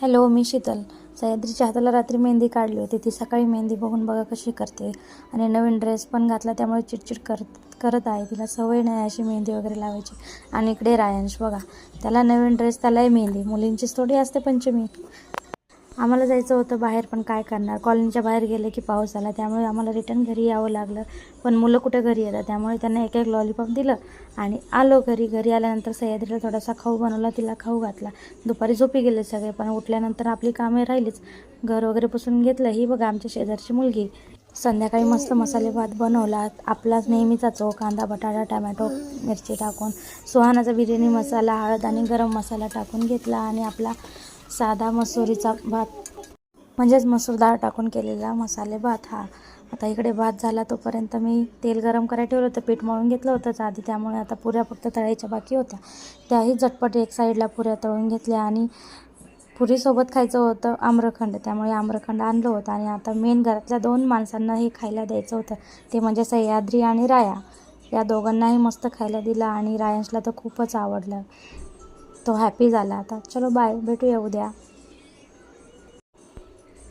Hello मी शीतल. सह्याद्रीच्या हाताला रात्री मेहंदी काढली होती. ती सकाळी मेहंदी बघून बघा कशी करते. आणि नवीन ड्रेस पण घातला त्यामुळे चिडचिड करत करत आहे. तिला सवय नाही अशी मेहंदी वगैरे लावायची. आणि इकडे रायांश बघा. त्याला नवीन ड्रेस त्यालाही मेहंदी. मुलींचीच थोडी असते पंचमी. आम्हाला जायचं होतं बाहेर पण काय करणार? कॉलनीच्या बाहेर गेले की पाऊस आला त्यामुळे आम्हाला रिटर्न घरी यावं लागलं. पण मुलं कुठे घरी येतात? त्यामुळे त्यांना एक एक लॉलीपॉप दिलं आणि आलो घरी. घरी आल्यानंतर सह्याद्रीला थोडासा खाऊ बनवला तिला खाऊ घातला. दुपारी झोपी गेले सगळे पण उठल्यानंतर आपली कामे राहिलीच. घर वगैरे पुसून घेतलं. ही बघा आमच्या शेजारची मुलगी. संध्याकाळी मस्त मसाले भात बनवला. आपलाच नेहमीचा चो कांदा बटाटा टमॅटो मिरची टाकून सुहानाचा बिर्याणी मसाला हळद आणि गरम मसाला टाकून घेतला आणि आपला साधा मसुरीचा भात म्हणजेच मसूर डाळ टाकून केलेला मसाले भात हा. आता इकडे भात झाला तोपर्यंत मी तेल गरम करायला ठेवलं होतं पीठ मळून घेतलं होतं आधी त्यामुळे आता पुऱ्या फक्त तळायच्या बाकी होत्या. त्याही झटपट एक साईडला पुऱ्या तळून घेतल्या आणि पुरीसोबत खायचं होतं आम्रखंड. त्यामुळे आम्रखंड आणलं होतं आणि आता मेन घरातल्या दोन माणसांना हे खायला द्यायचं होतं. ते म्हणजे सह्याद्री आणि राया. या दोघांनाही मस्त खायला दिलं आणि रायांशला तर खूपच आवडलं. तो हॅपी झाला आता. चलो बाय भेटूया उद्या.